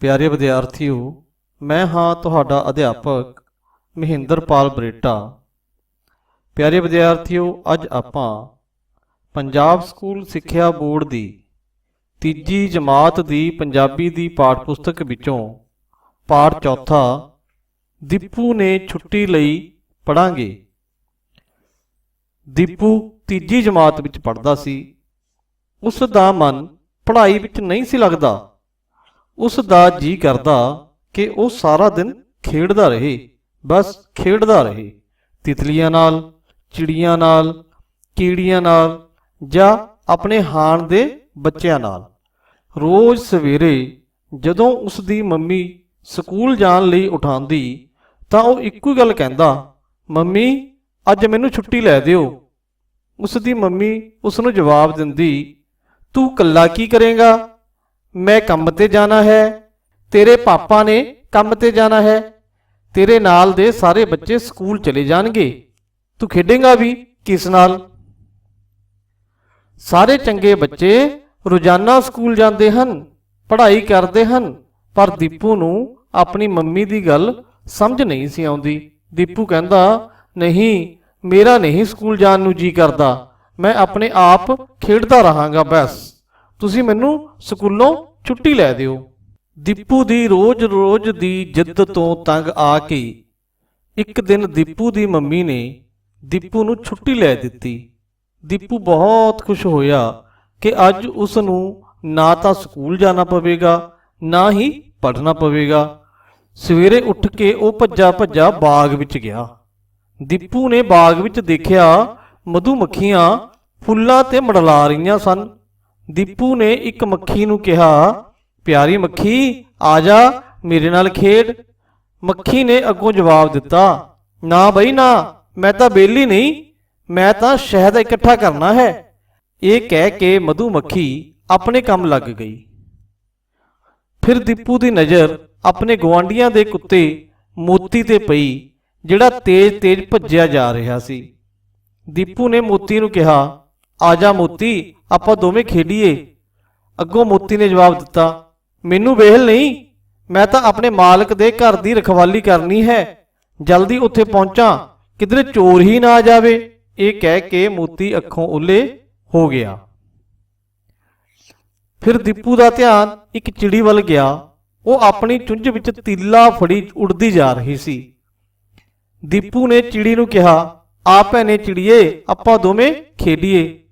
ਪਿਆਰੇ ਵਿਦਿਆਰਥੀਓ, ਮੈਂ ਹਾਂ ਤੁਹਾਡਾ ਅਧਿਆਪਕ ਮਹਿੰਦਰਪਾਲ ਬਰੇਟਾ। ਪਿਆਰੇ ਵਿਦਿਆਰਥੀਓ, ਅੱਜ ਆਪਾਂ ਪੰਜਾਬ ਸਕੂਲ ਸਿੱਖਿਆ ਬੋਰਡ ਦੀ ਤੀਜੀ ਜਮਾਤ ਦੀ ਪੰਜਾਬੀ ਦੀ ਪਾਠ ਪੁਸਤਕ ਵਿੱਚੋਂ ਪਾਠ ਚੌਥਾ ਦੀਪੂ ਨੇ ਛੁੱਟੀ ਲਈ ਪੜਾਂਗੇ ਦੀਪੂ ਤੀਜੀ ਜਮਾਤ ਵਿੱਚ ਪੜਦਾ ਸੀ। ਉਸ ਦਾ ਮਨ ਪੜ੍ਹਾਈ ਵਿੱਚ ਨਹੀਂ ਸੀ ਲੱਗਦਾ। ਉਸ ਦਾ ਜੀ ਕਰਦਾ ਕਿ ਉਹ ਸਾਰਾ ਦਿਨ ਖੇਡਦਾ ਰਹੇ, ਬਸ ਖੇਡਦਾ ਰਹੇ। ਤਿਤਲੀਆਂ ਨਾਲ, ਚਿੜੀਆਂ ਨਾਲ, ਕੀੜੀਆਂ ਨਾਲ ਜਾਂ ਆਪਣੇ ਹਾਣ ਦੇ ਬੱਚਿਆਂ ਨਾਲ। ਰੋਜ਼ ਸਵੇਰੇ ਜਦੋਂ ਉਸ ਦੀ ਮੰਮੀ ਸਕੂਲ ਜਾਣ ਲਈ ਉਠਾਉਂਦੀ, ਤਾਂ ਉਹ ਇੱਕੋ ਗੱਲ ਕਹਿੰਦਾ, ਮੰਮੀ, ਅੱਜ ਮੈਨੂੰ ਛੁੱਟੀ ਲੈ ਦਿਓ। ਉਸ ਦੀ ਮੰਮੀ ਉਸ ਨੂੰ ਜਵਾਬ ਦਿੰਦੀ, ਤੂੰ ਕੱਲਾ ਕੀ ਕਰੇਗਾ? ਮੈਂ ਕੰਮ ਤੇ ਜਾਣਾ ਹੈ। ਤੇਰੇ ਪਾਪਾ ਨੇ ਕੰਮ ਤੇ ਜਾਣਾ ਹੈ। ਤੇਰੇ ਨਾਲ ਦੇ ਸਾਰੇ ਬੱਚੇ ਸਕੂਲ ਚਲੇ ਜਾਣਗੇ। ਤੂੰ ਖੇਡੇਂਗਾ ਵੀ ਕਿਸ ਨਾਲ? ਸਾਰੇ ਚੰਗੇ ਬੱਚੇ ਰੋਜ਼ਾਨਾ ਸਕੂਲ ਜਾਂਦੇ ਹਨ, ਪੜ੍ਹਾਈ ਕਰਦੇ ਹਨ, ਪਰ ਦੀਪੂ ਨੂੰ ਆਪਣੀ ਮੰਮੀ ਦੀ ਗੱਲ ਸਮਝ ਨਹੀਂ ਸੀ ਆਉਂਦੀ। ਦੀਪੂ ਕਹਿੰਦਾ, ਨਹੀਂ, ਮੇਰਾ ਨਹੀਂ ਸਕੂਲ ਜਾਣ ਨੂੰ ਜੀ ਕਰਦਾ। ਮੈਂ ਆਪਣੇ ਆਪ ਖੇਡਦਾ ਰਹਾਂਗਾ, ਬਸ। ਤੁਸੀਂ ਮੈਨੂੰ ਸਕੂਲੋਂ ਛੁੱਟੀ ਲੈ ਦਿਓ। ਦੀਪੂ ਦੀ ਰੋਜ਼-ਰੋਜ਼ ਦੀ ਜਿੱਦ ਤੋਂ ਤੰਗ ਆ ਕੇ ਇੱਕ ਦਿਨ ਦੀਪੂ ਦੀ ਮੰਮੀ ਨੇ ਦੀਪੂ ਨੂੰ ਛੁੱਟੀ ਲੈ ਦਿੱਤੀ। ਦੀਪੂ ਬਹੁਤ ਖੁਸ਼ ਹੋਇਆ ਕਿ ਅੱਜ ਉਸ ਨੂੰ ਨਾ ਤਾਂ ਸਕੂਲ ਜਾਣਾ ਪਵੇਗਾ, ਨਾ ਹੀ ਪੜ੍ਹਨਾ ਪਵੇਗਾ। ਸਵੇਰੇ ਉੱਠ ਕੇ ਉਹ ਭੱਜਾ ਭੱਜਾ ਬਾਗ ਵਿੱਚ ਗਿਆ। ਦੀਪੂ ਨੇ ਬਾਗ ਵਿੱਚ ਦੇਖਿਆ ਮਧੂ ਮੱਖੀਆਂ ਫੁੱਲਾਂ ਤੇ ਮੜਲਾ ਰਹੀਆਂ ਸਨ। ਦੀਪੂ ਨੇ ਇੱਕ ਮੱਖੀ ਨੂੰ ਕਿਹਾ, ਪਿਆਰੀ ਮੱਖੀ, ਆ ਜਾ, ਮੇਰੇ ਨਾਲ ਖੇਡ। ਮੱਖੀ ਨੇ ਅੱਗੋਂ ਜਵਾਬ ਦਿੱਤਾ, ਨਾ ਬਈ ਨਾ, ਮੈਂ ਤਾਂ ਬੇਲੀ ਨਹੀਂ, ਮੈਂ ਤਾਂ ਸ਼ਹਿਦ ਇਕੱਠਾ ਕਰਨਾ ਹੈ। ਇਹ ਕਹਿ ਕੇ ਮਧੂ ਮੱਖੀ ਆਪਣੇ ਕੰਮ ਲੱਗ ਗਈ। ਫਿਰ ਦੀਪੂ ਦੀ ਨਜ਼ਰ ਆਪਣੇ ਗਵਾਂਡੀਆਂ ਦੇ ਕੁੱਤੇ ਮੋਤੀ ਤੇ ਪਈ, ਜਿਹੜਾ ਤੇਜ਼-ਤੇਜ਼ ਭੱਜਿਆ ਜਾ ਰਿਹਾ ਸੀ। ਦੀਪੂ ਨੇ ਮੋਤੀ ਨੂੰ ਕਿਹਾ ਆ ਜਾ ਮੋਤੀ, ਆਪਾਂ ਦੋਵੇਂ ਖੇਡੀਏ। ਅੱਗੋਂ ਮੋਤੀ ਨੇ ਜਵਾਬ ਦਿੱਤਾ, ਮੈਨੂੰ ਵੇਹਲ ਨਹੀਂ, ਮੈਂ ਤਾਂ ਆਪਣੇ ਮਾਲਕ ਦੇ ਘਰ ਦੀ ਰਖਵਾਲੀ ਕਰਨੀ ਹੈ। ਜਲਦੀ ਉੱਥੇ ਪਹੁੰਚਾਂ, ਕਿਧਰੇ ਚੋਰ ਹੀ ਨਾ ਆ ਜਾਵੇ। ਇਹ ਕਹਿ ਕੇ ਮੋਤੀ ਅੱਖੋਂ ਉੱਲੇ ਹੋ ਗਿਆ। ਫਿਰ ਦੀਪੂ ਦਾ ਧਿਆਨ ਇੱਕ ਚਿੜੀ ਵੱਲ ਗਿਆ। ਉਹ ਆਪਣੀ ਚੁੰਝ ਵਿੱਚ ਤੀਲਾ ਫੜੀ ਉੱਡਦੀ ਜਾ ਰਹੀ ਸੀ। ਦੀਪੂ ਨੇ ਚਿੜੀ ਨੂੰ ਕਿਹਾ, ਆ ਭੈਣੇ ਚਿੜੀਏ, ਆਪਾਂ ਦੋਵੇਂ ਖੇਡੀਏ।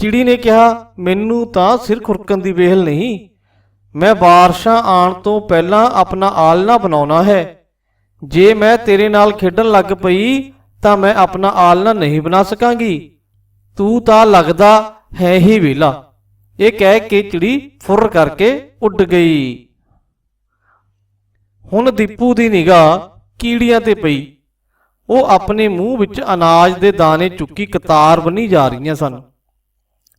ਚਿੜੀ ਨੇ ਕਿਹਾ, ਮੈਨੂੰ ਤਾਂ ਸਿਰ ਖੁਰਕਣ ਦੀ ਵੇਹਲ ਨਹੀਂ। ਮੈਂ ਬਾਰਸ਼ਾਂ ਆਉਣ ਤੋਂ ਪਹਿਲਾਂ ਆਪਣਾ ਆਲਣਾ ਬਣਾਉਣਾ ਹੈ। ਜੇ ਮੈਂ ਤੇਰੇ ਨਾਲ ਖੇਡਣ ਲੱਗ ਪਈ, ਤਾਂ ਮੈਂ ਆਪਣਾ ਆਲਣਾ ਨਹੀਂ ਬਣਾ ਸਕਾਂਗੀ। ਤੂੰ ਤਾਂ ਲੱਗਦਾ ਹੈ ਹੀ ਵਿਹਲਾ ਇਹ ਕਹਿ ਕੇ ਚਿੜੀ ਫੁਰ ਕਰਕੇ ਉੱਡ ਗਈ। ਹੁਣ ਦੀਪੂ ਦੀ ਨਿਗਾਹ ਕੀੜੀਆਂ ਤੇ ਪਈ। ਉਹ ਆਪਣੇ ਮੂੰਹ ਵਿੱਚ ਅਨਾਜ ਦੇ ਦਾਣੇ ਚੁੱਕੀ ਕਤਾਰ ਬੰਨੀ ਜਾ ਰਹੀਆਂ ਸਨ।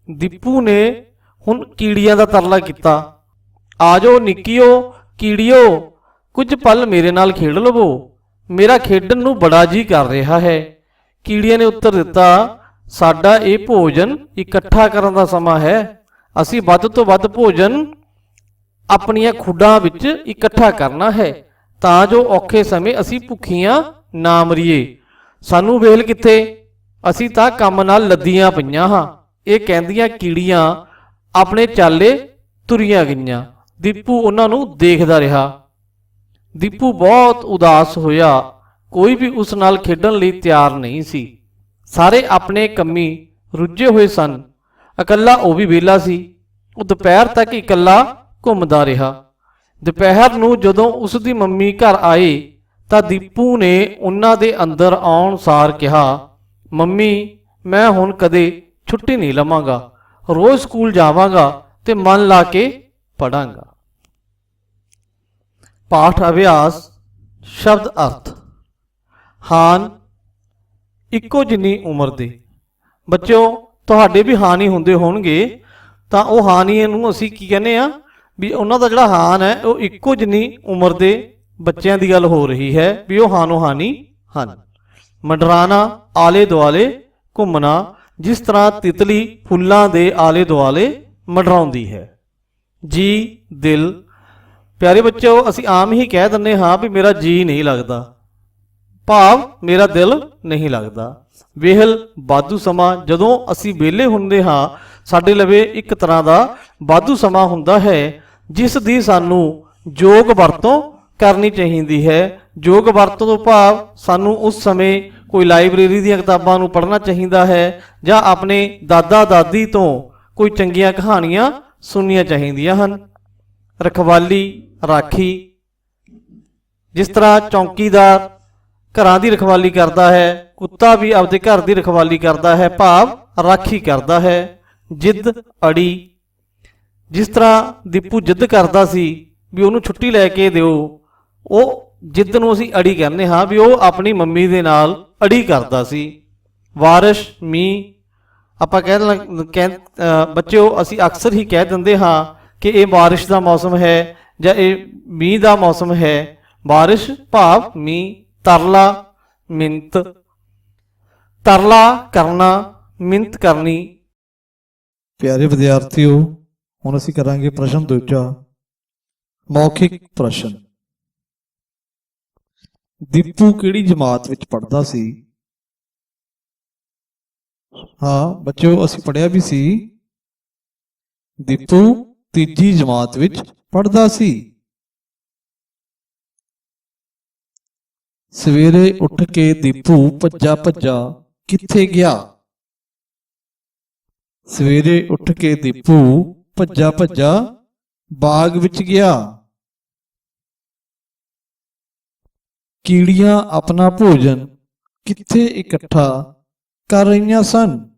ਦੀਪੂ ਨੇ ਹੁਣ ਕੀੜੀਆਂ ਦਾ ਤਰਲਾ ਕੀਤਾ। ਆਜੋ ਨਿੱਕੀਓ, ਕੀੜੀਓ, ਕੁਝ ਪਲ ਮੇਰੇ ਨਾਲ ਖੇਡ ਲਵੋ। ਮੇਰਾ ਖੇਡਣ ਨੂੰ ਬੜਾ ਜੀ ਕਰ ਰਿਹਾ ਹੈ। ਕੀੜੀਆਂ ਨੇ ਉੱਤਰ ਦਿੱਤਾ, ਸਾਡਾ ਇਹ ਭੋਜਨ ਇਕੱਠਾ ਕਰਨ ਦਾ ਸਮਾਂ ਹੈ। ਅਸੀਂ ਵੱਧ ਤੋਂ ਵੱਧ ਭੋਜਨ ਆਪਣੀਆਂ ਖੁੱਡਾਂ ਵਿੱਚ ਇਕੱਠਾ ਕਰਨਾ ਹੈ। ਤਾਂ ਜੋ ਔਖੇ ਸਮੇਂ ਅਸੀਂ ਭੁੱਖੀਆਂ ਨਾ ਮਰੀਏ। ਸਾਨੂੰ ਵੇਲ ਕਿੱਥੇ? ਅਸੀਂ ਤਾਂ ਕੰਮ ਨਾਲ ਲੱਦੀਆਂ ਪਈਆਂ ਹਾਂ। ਇਹ ਕਹਿੰਦੀਆਂ ਕੀੜੀਆਂ ਆਪਣੇ ਚਾਲੇ ਤੁਰੀਆਂ ਗਈਆਂ। ਦੀਪੂ ਉਹਨਾਂ ਨੂੰ ਦੇਖਦਾ ਰਿਹਾ। ਦੀਪੂ ਬਹੁਤ ਉਦਾਸ ਹੋਇਆ। ਕੋਈ ਵੀ ਉਸ ਨਾਲ ਖੇਡਣ ਲਈ ਤਿਆਰ ਨਹੀਂ ਸੀ। ਸਾਰੇ ਆਪਣੇ ਕੰਮੀ ਰੁੱਝੇ ਹੋਏ ਸਨ। ਇਕੱਲਾ ਉਹ ਵੀ ਵਿਹਲਾ ਸੀ। ਉਹ ਦੁਪਹਿਰ ਤੱਕ ਇਕੱਲਾ ਘੁੰਮਦਾ ਰਿਹਾ। ਦੁਪਹਿਰ ਨੂੰ ਜਦੋਂ ਉਸ ਦੀ ਮੰਮੀ ਘਰ ਆਏ ਤਾਂ ਦੀਪੂ ਨੇ ਉਹਨਾਂ ਦੇ ਅੰਦਰ ਆਉਣ ਸਾਰ ਕਿਹਾ, ਮੰਮੀ, ਮੈਂ ਹੁਣ ਕਦੇ ਛੁੱਟੀ ਨਹੀਂ ਲਵਾਂਗਾ। ਰੋਜ਼ ਸਕੂਲ ਜਾਵਾਂਗਾ ਤੇ ਮਨ ਲਾ ਕੇ ਪੜਾਂਗਾ। ਪਾਠ ਅਭਿਆਸ, ਸ਼ਬਦ ਅਰਥ। ਹਾਨ ਇੱਕੋ ਜਿੰਨੀ ਉਮਰ ਦੇ। ਬੱਚਿਓ, ਤੁਹਾਡੇ ਵੀ ਹਾਨੀ ਹੁੰਦੇ ਹੋਣਗੇ। ਤਾਂ ਉਹ ਹਾਨੀ ਨੂੰ ਅਸੀਂ ਕੀ ਕਹਿੰਦੇ ਆ ਵੀ ਉਹਨਾਂ ਦਾ ਜਿਹੜਾ ਹਾਨ ਹੈ, ਉਹ ਇੱਕੋ ਜਿੰਨੀ ਉਮਰ ਦੇ ਬੱਚਿਆਂ ਦੀ ਗੱਲ ਹੋ ਰਹੀ ਹੈ ਵੀ ਉਹ ਹਾਨੋ ਹਾਨੀ। ਹਨ ਮੰਡਰਾਣਾ ਆਲੇ ਦੁਆਲੇ ਘੁੰਮਣਾ ਜਿਸ ਤਰ੍ਹਾਂ ਤਿਤਲੀ ਫੁੱਲਾਂ ਦੇ ਆਲੇ ਦੁਆਲੇ ਮੰਡਰਾਉਂਦੀ ਹੈ। ਜੀ, ਦਿਲ। ਪਿਆਰੇ ਬੱਚਿਓ, ਅਸੀਂ ਆਮ ਹੀ ਕਹਿ ਦਿੰਨੇ ਹਾਂ ਵੀ ਮੇਰਾ ਜੀ ਨਹੀਂ ਲੱਗਦਾ। ਭਾਵ ਮੇਰਾ ਦਿਲ ਨਹੀਂ ਲੱਗਦਾ। ਵੇਹਲ ਬਾਦੂ ਸਮਾਂ ਜਦੋਂ ਅਸੀਂ ਵਿਹਲੇ ਹੁੰਦੇ ਹਾਂ, ਸਾਡੇ ਲਵੇ ਇੱਕ ਤਰ੍ਹਾਂ ਦਾ ਬਾਦੂ ਸਮਾਂ ਹੁੰਦਾ ਹੈ, ਜਿਸ ਦੀ ਸਾਨੂੰ ਯੋਗ ਵਰਤੋਂ ਕਰਨੀ ਚਾਹੀਦੀ ਹੈ। ਯੋਗ ਵਰਤੋਂ ਤੋਂ ਭਾਵ ਸਾਨੂੰ ਉਸ ਸਮੇਂ ਕੋਈ ਲਾਇਬ੍ਰੇਰੀ ਦੀਆਂ ਕਿਤਾਬਾਂ ਨੂੰ ਪੜ੍ਹਨਾ ਚਾਹੀਦਾ ਹੈ ਜਾਂ ਆਪਣੇ ਦਾਦਾ ਦਾਦੀ ਤੋਂ ਕੋਈ ਚੰਗੀਆਂ ਕਹਾਣੀਆਂ ਸੁਣਨੀਆਂ ਚਾਹੀਦੀਆਂ ਹਨ। ਰਖਵਾਲੀ, ਰਾਖੀ, ਜਿਸ ਤਰ੍ਹਾਂ ਚੌਂਕੀਦਾਰ ਘਰਾਂ ਦੀ ਰਖਵਾਲੀ ਕਰਦਾ ਹੈ, ਕੁੱਤਾ ਵੀ ਆਪਦੇ ਘਰ ਦੀ ਰਖਵਾਲੀ ਕਰਦਾ ਹੈ, ਭਾਵ ਰਾਖੀ ਕਰਦਾ ਹੈ। ਜਿੱਦ, ਅੜੀ, ਜਿਸ ਤਰ੍ਹਾਂ ਦੀਪੂ ਜਿੱਦ ਕਰਦਾ ਸੀ ਵੀ ਉਹਨੂੰ ਛੁੱਟੀ ਲੈ ਕੇ ਦਿਓ, ਉਹ ਜਿੱਦ ਨੂੰ ਅਸੀਂ ਅੜੀ ਕਹਿੰਦੇ ਹਾਂ ਵੀ ਉਹ ਆਪਣੀ ਮੰਮੀ ਦੇ ਨਾਲ ਅੜੀ ਕਰਦਾ ਸੀ। ਵਾਰਿਸ਼, ਮੀਂਹ, ਆਪਾਂ ਕਹਿ ਲ- ਬੱਚਿਓ, ਅਸੀਂ ਅਕਸਰ ਹੀ ਕਹਿ ਦਿੰਦੇ ਹਾਂ ਕਿ ਇਹ ਬਾਰਿਸ਼ ਦਾ ਮੌਸਮ ਹੈ ਜਾਂ ਇਹ ਮੀਂਹ ਦਾ ਮੌਸਮ ਹੈ। ਬਾਰਿਸ਼, ਭਾਵ, ਮੀਂਹ, ਤਰਲਾ, ਮਿੰਤ। ਤਰਲਾ ਕਰਨਾ, ਮਿੰਤ ਕਰਨੀ। ਪਿਆਰੇ ਵਿਦਿਆਰਥੀਓ, ਹੁਣ ਅਸੀਂ ਕਰਾਂਗੇ ਪ੍ਰਸ਼ਨ ਦੂਜਾ, ਮੌਖਿਕ ਪ੍ਰਸ਼ਨ। ਦੀਪੂ ਕਿਹੜੀ ਜਮਾਤ ਵਿੱਚ ਪੜ੍ਹਦਾ ਸੀ? ਹਾਂ, ਬੱਚਿਓ, ਅਸੀਂ ਪੜਿਆ ਵੀ ਸੀ। ਦੀਪੂ ਤੀਜੀ ਜਮਾਤ ਵਿੱਚ ਪੜ੍ਹਦਾ ਸੀ। ਸਵੇਰੇ ਉੱਠ ਕੇ ਦੀਪੂ ਭੱਜਾ ਭੱਜਾ ਕਿੱਥੇ ਗਿਆ? ਸਵੇਰੇ ਉੱਠ ਕੇ ਦੀਪੂ ਭੱਜਾ ਭੱਜਾ ਬਾਗ ਵਿੱਚ ਗਿਆ। ਕੀੜੀਆਂ ਆਪਣਾ ਭੋਜਨ ਕਿੱਥੇ ਇਕੱਠਾ ਕਰ ਰਹੀਆਂ ਸਨ?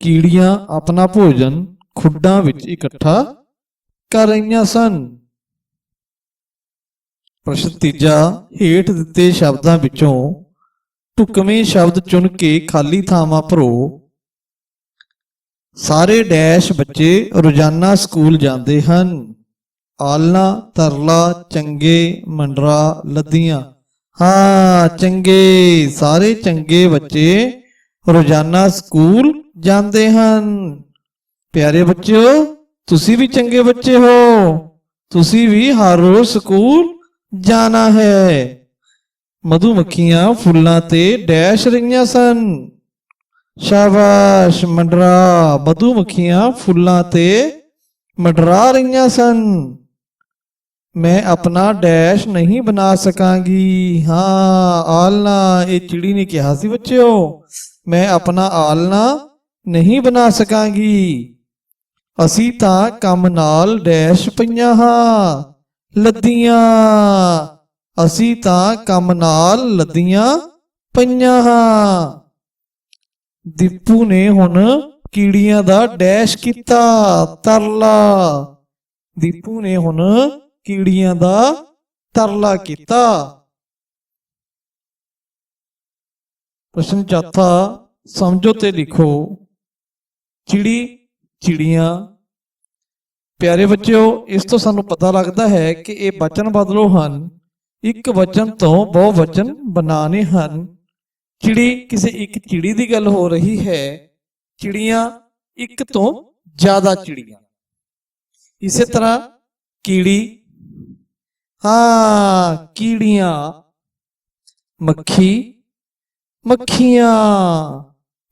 ਕੀੜੀਆਂ ਆਪਣਾ ਭੋਜਨ ਖੁੱਡਾਂ ਵਿੱਚ ਇਕੱਠਾ ਕਰ ਰਹੀਆਂ ਸਨ। ਪ੍ਰਸ਼ਨ ਤੀਜਾ, ਹੇਠ ਦਿੱਤੇ ਸ਼ਬਦਾਂ ਵਿੱਚੋਂ ਢੁਕਵੇਂ ਸ਼ਬਦ ਚੁਣ ਕੇ ਖਾਲੀ ਥਾਵਾਂ ਭਰੋ। ਸਾਰੇ ਡੈਸ਼ ਬੱਚੇ ਰੋਜ਼ਾਨਾ ਸਕੂਲ ਜਾਂਦੇ ਹਨ। ਆਲਣਾ ਤਰਲਾ ਚੰਗੇ ਮੰਡਰਾ ਲੱਦੀਆਂ ਹਾਂ ਚੰਗੇ ਸਾਰੇ ਚੰਗੇ ਬੱਚੇ ਰੋਜ਼ਾਨਾ ਸਕੂਲ ਜਾਂਦੇ ਹਨ ਪਿਆਰੇ ਬੱਚਿਓ ਤੁਸੀਂ ਵੀ ਚੰਗੇ ਬੱਚੇ ਹੋ ਤੁਸੀਂ ਵੀ ਹਰ ਰੋਜ਼ ਸਕੂਲ ਜਾਣਾ ਹੈ ਮਧੂਮੱਖੀਆਂ ਫੁੱਲਾਂ ਤੇ ਡੈਸ਼ ਰਹੀਆਂ ਸਨ ਸ਼ਾਬਾਸ਼ ਮੰਡਰਾ ਮਧੂਮੱਖੀਆਂ ਫੁੱਲਾਂ ਤੇ ਮੰਡਰਾ ਰਹੀਆਂ ਸਨ ਮੈਂ ਆਪਣਾ ਡੈਸ਼ ਨਹੀਂ ਬਣਾ ਸਕਾਂਗੀ। ਹਾਂ, ਆਲਣਾ, ਇਹ ਚਿੜੀ ਨੇ ਕਿਹਾ ਸੀ ਬੱਚਿਓ। ਮੈਂ ਆਪਣਾ ਆਲਣਾ ਨਹੀਂ ਬਣਾ ਸਕਾਂਗੀ। ਅਸੀਂ ਤਾਂ ਕੰਮ ਨਾਲ ਡੈਸ਼ ਪਈਆਂ ਹਾਂ, ਲੱਦੀਆਂ। ਅਸੀਂ ਤਾਂ ਕੰਮ ਨਾਲ ਲੱਦੀਆਂ ਪਈਆਂ ਹਾਂ। ਦੀਪੂ ਨੇ ਹੁਣ ਕੀੜੀਆਂ ਦਾ ਡੈਸ਼ ਕੀਤਾ, ਤਰਲਾ। ਦੀਪੂ ਨੇ ਹੁਣ ਕੀੜੀਆਂ ਦਾ ਤਰਲਾ ਕੀਤਾ। ਪ੍ਰਸ਼ਨ ਚੌਥਾ ਸਮਝੋ ਤੇ ਲਿਖੋ। ਚਿੜੀ, ਚਿੜੀਆਂ। ਪਿਆਰੇ ਬੱਚਿਓ, ਇਸ ਤੋਂ ਸਾਨੂੰ ਪਤਾ ਲੱਗਦਾ ਹੈ ਕਿ ਇਹ ਵਚਨ ਬਦਲੋ ਹਨ। ਇੱਕ ਵਚਨ ਤੋਂ ਬਹੁ ਵਚਨ ਬਣਾਣੇ ਹਨ। ਚਿੜੀ, ਕਿਸੇ ਇੱਕ ਚਿੜੀ ਦੀ ਗੱਲ ਹੋ ਰਹੀ ਹੈ। ਚਿੜੀਆਂ ਇੱਕ ਤੋਂ ਜ਼ਿਆਦਾ ਚਿੜੀਆਂ। ਇਸੇ ਤਰ੍ਹਾਂ ਕੀੜੀ ਹਾਂ ਕੀੜੀਆਂ ਮੱਖੀ ਮੱਖੀਆਂ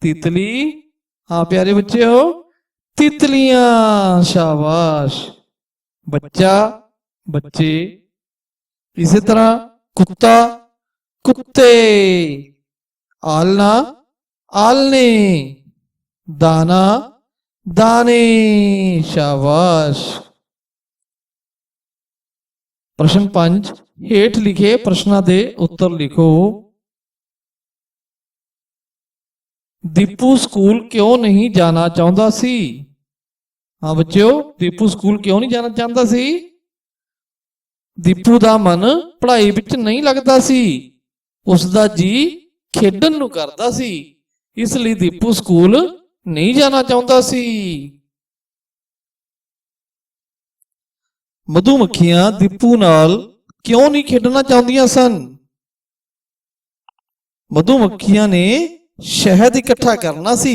ਤਿਤਲੀ ਹਾਂ ਪਿਆਰੇ ਬੱਚਿਓ ਤਿਤਲੀਆਂ ਸ਼ਾਬਾਸ਼ ਬੱਚਾ ਬੱਚੇ ਇਸੇ ਤਰ੍ਹਾਂ ਕੁੱਤਾ ਕੁੱਤੇ ਆਲਣਾ ਆਲਨੇ ਦਾਣਾ ਦਾਣੇ ਸ਼ਾਬਾਸ਼ ਪ੍ਰਸ਼ਨ 5 ਹੇਠ ਲਿਖੇ ਪ੍ਰਸ਼ਨਾਂ ਦੇ ਉੱਤਰ ਲਿਖੋ। ਦੀਪੂ ਸਕੂਲ ਕਿਉਂ ਨਹੀਂ ਜਾਣਾ ਚਾਹੁੰਦਾ ਸੀ? ਹਾਂ ਬੱਚਿਓ, ਦੀਪੂ ਸਕੂਲ ਕਿਉਂ ਨਹੀਂ ਜਾਣਾ ਚਾਹੁੰਦਾ ਸੀ? ਦੀਪੂ ਦਾ ਮਨ ਪੜ੍ਹਾਈ ਵਿੱਚ ਨਹੀਂ ਲੱਗਦਾ ਸੀ। ਉਸ ਦਾ ਜੀ ਖੇਡਣ ਨੂੰ ਕਰਦਾ ਸੀ। ਇਸ ਲਈ ਦੀਪੂ ਸਕੂਲ ਨਹੀਂ ਜਾਣਾ ਚਾਹੁੰਦਾ ਸੀ। ਮਧੂਮੱਖੀਆਂ ਦੀਪੂ ਨਾਲ ਕਿਉਂ ਨਹੀਂ ਖੇਡਣਾ ਚਾਹੁੰਦੀਆਂ ਸਨ? ਮਧੂਮੱਖੀਆਂ ਨੇ ਸ਼ਹਿਦ ਇਕੱਠਾ ਕਰਨਾ ਸੀ,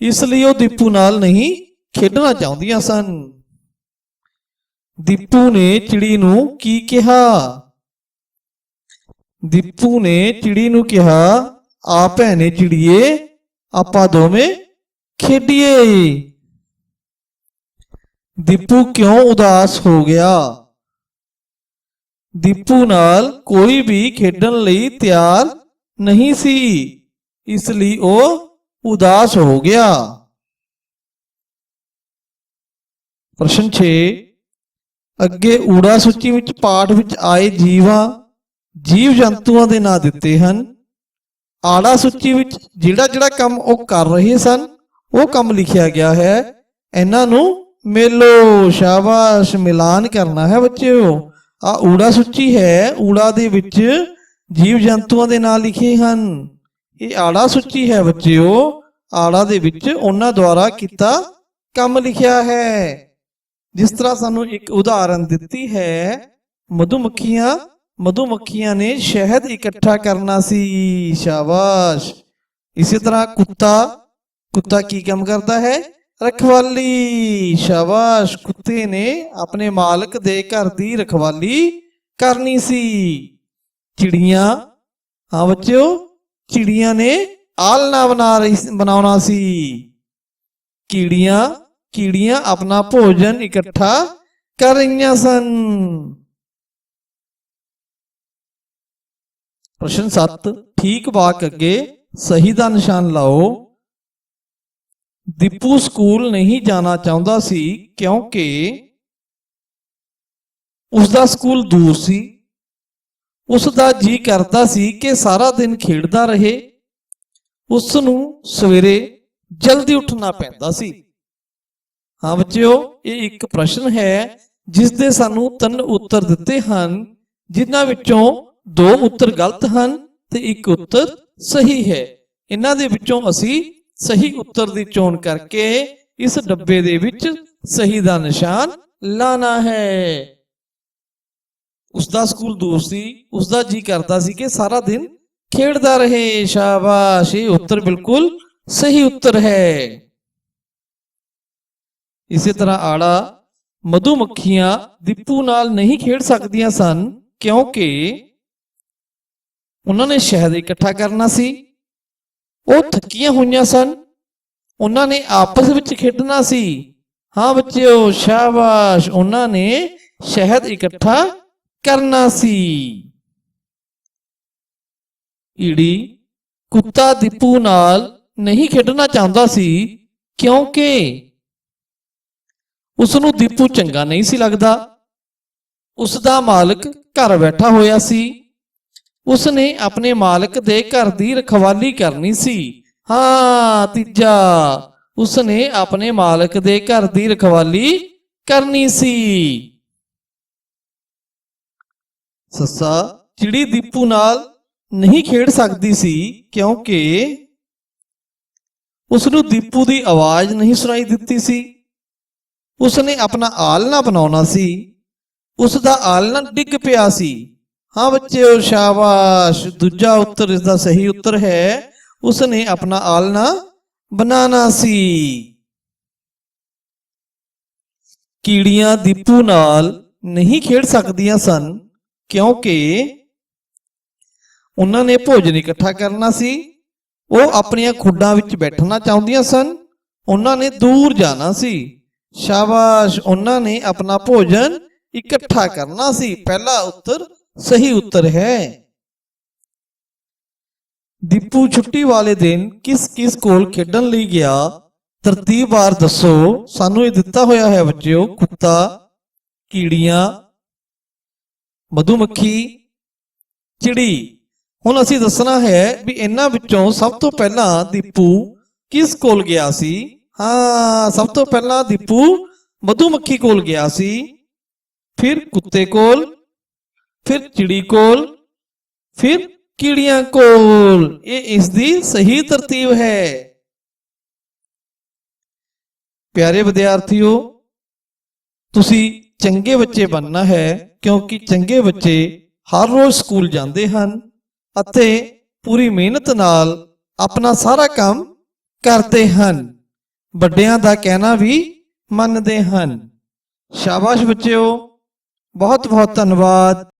ਇਸ ਲਈ ਉਹ ਦੀਪੂ ਨਾਲ ਨਹੀਂ ਖੇਡਣਾ ਚਾਹੁੰਦੀਆਂ ਸਨ। ਦੀਪੂ ਨੇ ਚਿੜੀ ਨੂੰ ਕੀ ਕਿਹਾ? ਦੀਪੂ ਨੇ ਚਿੜੀ ਨੂੰ ਕਿਹਾ, ਆ ਭੈਣੇ ਚਿੜੀਏ, ਆਪਾਂ ਦੋਵੇਂ ਖੇਡੀਏ। ਦੀਪੂ ਕਿਉਂ ਉਦਾਸ ਹੋ ਗਿਆ? ਦੀਪੂ ਨਾਲ ਕੋਈ ਵੀ ਖੇਡਣ ਲਈ ਤਿਆਰ ਨਹੀਂ ਸੀ, ਇਸ ਲਈ ਉਹ ਉਦਾਸ ਹੋ ਗਿਆ। ਪ੍ਰਸ਼ਨ 6 ਅੱਗੇ ਊੜਾ ਸੂਚੀ ਵਿੱਚ ਪਾਠ ਵਿੱਚ ਆਏ ਜੀਵਾਂ ਜੀਵ ਜੰਤੂਆਂ ਦੇ ਨਾਂ ਦਿੱਤੇ ਹਨ। ਆੜਾ ਸੂਚੀ ਵਿੱਚ ਜਿਹੜਾ ਜਿਹੜਾ ਕੰਮ ਉਹ ਕਰ ਰਹੇ ਸਨ, ਉਹ ਕੰਮ ਲਿਖਿਆ ਗਿਆ ਹੈ। ਇਹਨਾਂ ਨੂੰ ਮੇਲੋ, ਸ਼ਾਬਾਸ਼, ਮਿਲਾਨ ਕਰਨਾ ਹੈ ਬੱਚਿਓ। ਆ ਊੜਾ ਸੁੱਚੀ ਹੈ, ਊੜਾ ਦੇ ਵਿੱਚ ਜੀਵ ਜੰਤੂਆਂ ਦੇ ਨਾਂ ਲਿਖੇ ਹਨ। ਇਹ ਆੜਾ ਸੂਚੀ ਹੈ ਬੱਚਿਓ। ਆੜਾ ਦੇ ਵਿੱਚ ਉਹਨਾਂ ਦੁਆਰਾ ਕੀਤਾ ਕੰਮ ਲਿਖਿਆ ਹੈ। ਜਿਸ ਤਰ੍ਹਾਂ ਸਾਨੂੰ ਇੱਕ ਉਦਾਹਰਨ ਦਿੱਤੀ ਹੈ, ਮਧੂਮੱਖੀਆਂ ਮਧੂਮੱਖੀਆਂ ਨੇ ਸ਼ਹਿਦ ਇਕੱਠਾ ਕਰਨਾ ਸੀ। ਸ਼ਾਬਾਸ਼। ਇਸੇ ਤਰ੍ਹਾਂ ਕੁੱਤਾ ਕੁੱਤਾ ਕੀ ਕੰਮ ਕਰਦਾ ਹੈ? ਰਖਵਾਲੀ, ਸ਼ਾਬਾਸ਼ ਕੁੱਤੇ ਨੇ ਆਪਣੇ ਮਾਲਕ ਦੇ ਘਰ ਦੀ ਰਖਵਾਲੀ ਕਰਨੀ ਸੀ। ਚਿੜੀਆਂ, ਹਾਂ ਬੱਚਿਓ, ਚਿੜੀਆਂ ਨੇ ਆਲਣਾ ਬਣਾ ਰਹੀ ਬਣਾਉਣਾ ਸੀ। ਕੀੜੀਆਂ ਕੀੜੀਆਂ ਆਪਣਾ ਭੋਜਨ ਇਕੱਠਾ ਕਰ ਰਹੀਆਂ ਸਨ। ਪ੍ਰਸ਼ਨ 7 ਠੀਕ ਵਾਕ ਅੱਗੇ ਸਹੀ ਦਾ ਨਿਸ਼ਾਨ ਲਾਓ। ਦੀਪੂ ਸਕੂਲ ਨਹੀਂ ਜਾਣਾ ਚਾਹੁੰਦਾ ਸੀ ਕਿਉਂਕਿ ਉਸ ਦਾ ਸਕੂਲ ਦੂਰ ਸੀ। ਉਸ ਦਾ ਜੀ ਕਰਦਾ ਸੀ ਕਿ ਸਾਰਾ ਦਿਨ ਖੇਡਦਾ ਰਹੇ। ਉਸ ਨੂੰ ਸਵੇਰੇ ਜਲਦੀ ਉੱਠਣਾ ਪੈਂਦਾ ਸੀ। ਹਾਂ ਬੱਚਿਓ, ਇਹ ਇੱਕ ਪ੍ਰਸ਼ਨ ਹੈ ਜਿਸ ਦੇ ਸਾਨੂੰ ਤਿੰਨ ਉੱਤਰ ਦਿੱਤੇ ਹਨ, ਜਿਨ੍ਹਾਂ ਵਿੱਚੋਂ ਦੋ ਉੱਤਰ ਗਲਤ ਹਨ ਤੇ ਇੱਕ ਉੱਤਰ ਸਹੀ ਹੈ। ਇਹਨਾਂ ਦੇ ਵਿੱਚੋਂ ਅਸੀਂ ਸਹੀ ਉੱਤਰ ਦੀ ਚੋਣ ਕਰਕੇ ਇਸ ਡੱਬੇ ਦੇ ਵਿੱਚ ਸਹੀ ਦਾ ਨਿਸ਼ਾਨ ਲਾਣਾ ਹੈ। ਉਸ ਦਾ ਸਕੂਲ ਦੂਰ ਸੀ ਉਸ ਦਾ ਜੀ ਕਰਦਾ ਸੀ ਕਿ ਸਾਰਾ ਦਿਨ ਖੇਡਦਾ ਰਹੇ, ਸ਼ਾਬਾਸ਼, ਇਹ ਉੱਤਰ ਬਿਲਕੁਲ ਸਹੀ ਉੱਤਰ ਹੈ। ਇਸੇ ਤਰ੍ਹਾਂ ਆੜਾ ਮਧੂਮੱਖੀਆਂ ਦੀਪੂ ਨਾਲ ਨਹੀਂ ਖੇਡ ਸਕਦੀਆਂ ਸਨ ਕਿਉਂਕਿ ਉਹਨਾਂ ਨੇ ਸ਼ਹਿਦ ਇਕੱਠਾ ਕਰਨਾ ਸੀ। ਉਹ ਥੱਕੀਆਂ ਹੋਈਆਂ ਸਨ। ਉਹਨਾਂ ਨੇ ਆਪਸ ਵਿੱਚ ਖੇਡਣਾ ਸੀ। ਹਾਂ ਬੱਚਿਓ, ਸ਼ਾਬਾਸ਼। ਉਹਨਾਂ ਨੇ ਸ਼ਹਿਦ ਇਕੱਠਾ ਕਰਨਾ ਸੀ। ਈੜੀ ਕੁੱਤਾ ਦੀਪੂ ਨਾਲ ਨਹੀਂ ਖੇਡਣਾ ਚਾਹੁੰਦਾ ਸੀ, ਕਿਉਂਕਿ ਉਸ ਨੂੰ ਦੀਪੂ ਚੰਗਾ ਨਹੀਂ ਸੀ ਲੱਗਦਾ। ਉਸ ਦਾ ਮਾਲਕ ਘਰ ਬੈਠਾ ਹੋਇਆ ਸੀ। ਉਸ ਨੇ ਆਪਣੇ ਮਾਲਕ ਦੇ ਘਰ ਦੀ ਰਖਵਾਲੀ ਕਰਨੀ ਸੀ। ਹਾਂ, ਤੀਜਾ। ਉਸ ਨੇ ਆਪਣੇ ਮਾਲਕ ਦੇ ਘਰ ਦੀ ਰਖਵਾਲੀ ਕਰਨੀ ਸੀ। ਸੱਸਾ, ਚਿੜੀ ਦੀਪੂ ਨਾਲ ਨਹੀਂ ਖੇਡ ਸਕਦੀ ਸੀ ਕਿਉਂਕਿ ਉਸ ਨੂੰ ਦੀਪੂ ਦੀ ਆਵਾਜ਼ ਨਹੀਂ ਸੁਣਾਈ ਦਿੱਤੀ ਸੀ। ਉਸ ਨੇ ਆਪਣਾ ਆਲਣਾ ਬਣਾਉਣਾ ਸੀ। ਉਸ ਦਾ ਆਲਣਾ ਡਿੱਗ ਪਿਆ ਸੀ। ਹਾਂ ਬੱਚਿਓ ਸ਼ਾਬਾਸ਼। ਦੂਜਾ ਉੱਤਰ ਇਸ ਦਾ ਸਹੀ ਉੱਤਰ ਹੈ ਉਸ ਨੇ ਆਪਣਾ ਆਲਣਾ ਬਣਾਉਣਾ ਸੀ। ਕੀੜੀਆਂ ਦੀਪੂ ਨਾਲ ਨਹੀਂ ਖੇਡ ਸਕਦੀਆਂ ਸਨ, ਕਿਉਂਕਿ ਉਹਨਾਂ ਨੇ ਭੋਜਨ ਇਕੱਠਾ ਕਰਨਾ ਸੀ। ਉਹ ਆਪਣੀਆਂ ਖੁੱਡਾਂ ਵਿੱਚ ਬੈਠਣਾ ਚਾਹੁੰਦੀਆਂ ਸਨ, ਉਹਨਾਂ ਨੇ ਦੂਰ ਜਾਣਾ ਸੀ। ਸ਼ਾਬਾਸ਼, ਉਹਨਾਂ ਨੇ ਆਪਣਾ ਭੋਜਨ ਇਕੱਠਾ ਕਰਨਾ ਸੀ। ਪਹਿਲਾ ਉੱਤਰ ਸਹੀ ਉੱਤਰ ਹੈ। ਦੀਪੂ ਛੁੱਟੀ ਵਾਲੇ ਦਿਨ ਕਿਸ ਕਿਸ ਕੋਲ ਖੇਡਣ ਲਈ ਗਿਆ? ਤਰਤੀਬਵਾਰ ਦੱਸੋ। ਸਾਨੂੰ ਇਹ ਦਿੱਤਾ ਹੋਇਆ ਹੈ ਬੱਚਿਓ, ਕੁੱਤਾ, ਕੀੜੀਆਂ, ਮਧੂਮੱਖੀ, ਚਿੜੀ। ਹੁਣ ਅਸੀਂ ਦੱਸਣਾ ਹੈ ਵੀ ਇਹਨਾਂ ਵਿੱਚੋਂ ਸਭ ਤੋਂ ਪਹਿਲਾਂ ਦੀਪੂ ਕਿਸ ਕੋਲ ਗਿਆ ਸੀ? ਹਾਂ, ਸਭ ਤੋਂ ਪਹਿਲਾਂ ਦੀਪੂ ਮਧੂਮੱਖੀ ਕੋਲ ਗਿਆ ਸੀ। ਫਿਰ ਕੁੱਤੇ ਕੋਲ ਫਿਰ ਚਿੜੀ ਕੋਲ, ਫਿਰ ਕੀੜੀਆਂ ਕੋਲ। ਇਹ ਇਸ ਦੀ ਸਹੀ ਤਰਤੀਬ ਹੈ। ਪਿਆਰੇ ਵਿਦਿਆਰਥੀਓ, ਤੁਸੀਂ ਚੰਗੇ ਬੱਚੇ ਬਣਨਾ ਹੈ ਕਿਉਂਕਿ ਚੰਗੇ ਬੱਚੇ ਹਰ ਰੋਜ਼ ਸਕੂਲ ਜਾਂਦੇ ਹਨ ਅਤੇ ਪੂਰੀ ਮਿਹਨਤ ਨਾਲ ਆਪਣਾ ਸਾਰਾ ਕੰਮ ਕਰਦੇ ਹਨ। ਵੱਡਿਆਂ ਦਾ ਕਹਿਣਾ ਵੀ ਮੰਨਦੇ ਹਨ। ਸ਼ਾਬਾਸ਼ ਬੱਚਿਓ ਬਹੁਤ ਬਹੁਤ ਧੰਨਵਾਦ।